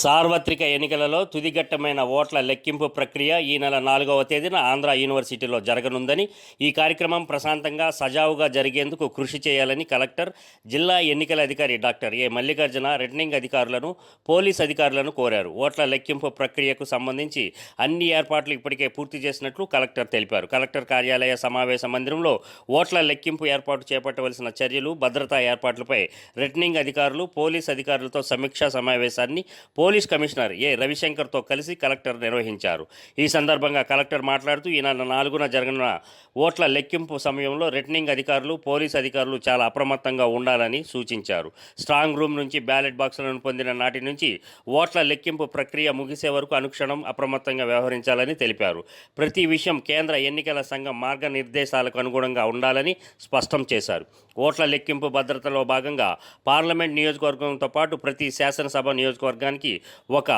సార్వత్రిక ఎన్నికలలో తుదిఘట్టమైన ఓట్ల లెక్కింపు ప్రక్రియ ఈ నెల నాలుగవ తేదీన ఆంధ్ర యూనివర్సిటీలో జరగనుందని ఈ కార్యక్రమం ప్రశాంతంగా సజావుగా జరిగేందుకు కృషి చేయాలని కలెక్టర్ జిల్లా ఎన్నికల అధికారి డాక్టర్ ఏ మల్లికార్జున రిటర్నింగ్ అధికారులను పోలీస్ అధికారులను కోరారు. ఓట్ల లెక్కింపు ప్రక్రియకు సంబంధించి అన్ని ఏర్పాట్లు ఇప్పటికే పూర్తి చేసినట్లు కలెక్టర్ తెలిపారు. కలెక్టర్ కార్యాలయ సమావేశ మందిరంలో ఓట్ల లెక్కింపు ఏర్పాటు చేపట్టవలసిన చర్యలు భద్రతా ఏర్పాట్లపై రిటర్నింగ్ అధికారులు పోలీస్ అధికారులతో సమీక్షా సమావేశాన్ని పోలీస్ కమిషనర్ ఏ రవిశంకర్తో కలిసి కలెక్టర్ నిర్వహించారు. ఈ సందర్భంగా కలెక్టర్ మాట్లాడుతూ ఈ నెల నాలుగున జరగనున్న ఓట్ల లెక్కింపు సమయంలో రిటర్నింగ్ అధికారులు పోలీస్ అధికారులు చాలా అప్రమత్తంగా ఉండాలని సూచించారు. స్ట్రాంగ్ రూమ్ నుంచి బ్యాలెట్ బాక్సులను పొందిన నాటి నుంచి ఓట్ల లెక్కింపు ప్రక్రియ ముగిసే వరకు అనుక్షణం అప్రమత్తంగా వ్యవహరించాలని తెలిపారు. ప్రతి విషయం కేంద్ర ఎన్నికల సంఘం మార్గనిర్దేశాలకు అనుగుణంగా ఉండాలని స్పష్టం చేశారు. ఓట్ల లెక్కింపు భద్రతలో భాగంగా పార్లమెంట్ నియోజకవర్గంతో పాటు ప్రతి శాసనసభ నియోజకవర్గానికి ఒక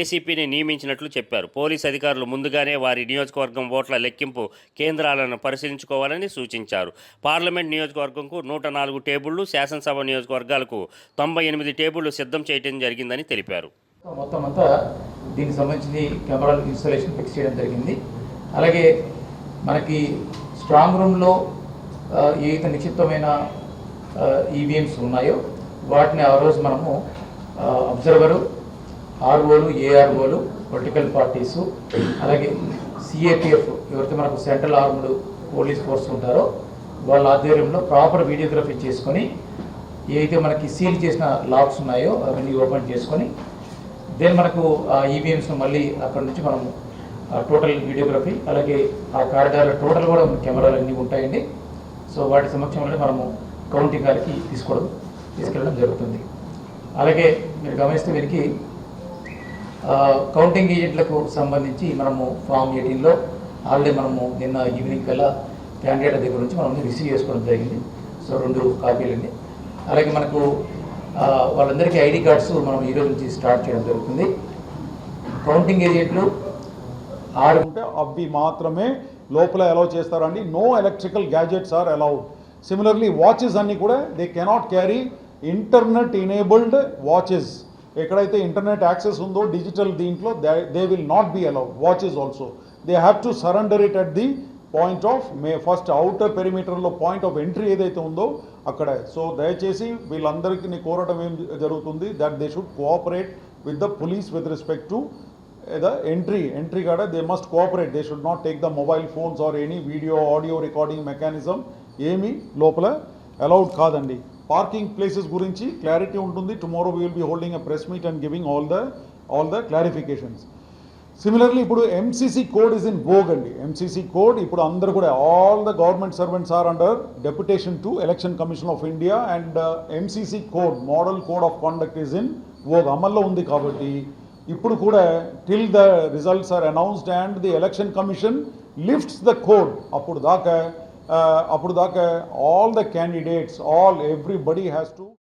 ఏసీపీని నియమించినట్లు చెప్పారు. పోలీస్ అధికారులు ముందుగానే వారి నియోజకవర్గం ఓట్ల లెక్కింపు కేంద్రాలను పరిశీలించుకోవాలని సూచించారు. పార్లమెంట్ నియోజకవర్గంకు నూట నాలుగు టేబుళ్ళు శాసనసభ నియోజకవర్గాలకు తొంభై ఎనిమిది టేబుళ్ళు సిద్ధం చేయడం జరిగిందని తెలిపారు. మొత్తం అంతా దీనికి సంబంధించి కెమెరాల ఇన్స్టాలేషన్ ఫిక్స్ చేయడం జరిగింది. అలాగే మనకి స్ట్రాంగ్ రూమ్లో ఏదైతే నిక్షిప్తమైన ఈవీఎంస్ ఉన్నాయో వాటిని ఆ రోజు మనము అబ్జర్వరు ఆర్ఓలు ఏఆర్ఓలు పొలిటికల్ పార్టీసు అలాగే సిఏపిఎఫ్ ఎవరైతే మనకు సెంట్రల్ ఆర్మ్డ్ పోలీస్ ఫోర్స్ ఉంటారో వాళ్ళ ఆధ్వర్యంలో ప్రాపర్ వీడియోగ్రఫీ చేసుకొని ఏదైతే మనకి సీల్ చేసిన లాక్స్ ఉన్నాయో అవన్నీ ఓపెన్ చేసుకొని దెన్ మనకు ఆ ఈవీఎంస్ మళ్ళీ అక్కడ నుంచి మనం టోటల్ వీడియోగ్రఫీ అలాగే ఆ కారిడార్ టోటల్ కూడా కెమెరాలు అన్నీ ఉంటాయండి. సో వాటి సమక్షంలో మనము కౌంటింగ్ గారికి తీసుకోవడం తీసుకెళ్ళడం జరుగుతుంది. అలాగే మీరు గమనిస్తే వీరికి కౌంటింగ్ ఏజెంట్లకు సంబంధించి మనము ఫామ్ ఎయిటీన్లో ఆల్రెడీ మనము నిన్న ఈవినింగ్ కల్లా క్యాండిడేట్ దగ్గర నుంచి మనం రిసీవ్ చేసుకోవడం జరిగింది. సో రెండు కాపీలండి అలాగే మనకు వాళ్ళందరికీ ఐడి కార్డ్స్ మనం ఈ రోజు నుంచి స్టార్ట్ చేయడం జరుగుతుంది. కౌంటింగ్ ఏజెంట్లు ఆరు ఉంటే అవి మాత్రమే లోపల అలౌ చేస్తారండి. No electrical gadgets are allowed similarly watches అన్నీ కూడా they cannot carry internet enabled watches ఎక్కడైతే ఇంటర్నెట్ యాక్సెస్ ఉందో డిజిటల్ దీంట్లో they will not be allowed. Watches also they have to surrender it at the point of May first outer పెరిమీటర్లో point of entry ఏదైతే ఉందో అక్కడ. So దయచేసి వీళ్ళందరికీ కోరటం ఏం జరుగుతుంది? That they should cooperate with the police with respect to the entry entry కాడ they must cooperate they should not take the mobile phones or any video audio recording mechanism ఏమీ లోపల అలౌడ్ కాదండి. Parking places గురించి clarity ఉంటుంది. Tomorrow we will be holding a press meet and giving all the all the clarifications similarly ఇప్పుడు MCC code is in vogue అండి. MCC code ఇప్పుడు అందరు కూడా all the government servants are under deputation to Election Commission of India and MCC code model code of conduct is in vogue అమల్లో ఉంది కాబట్టి ఇప్పుడు కూడా till the results are announced and the Election Commission lifts the code అప్పుడు దాకా అప్పుడు దాకా all the candidates all everybody has to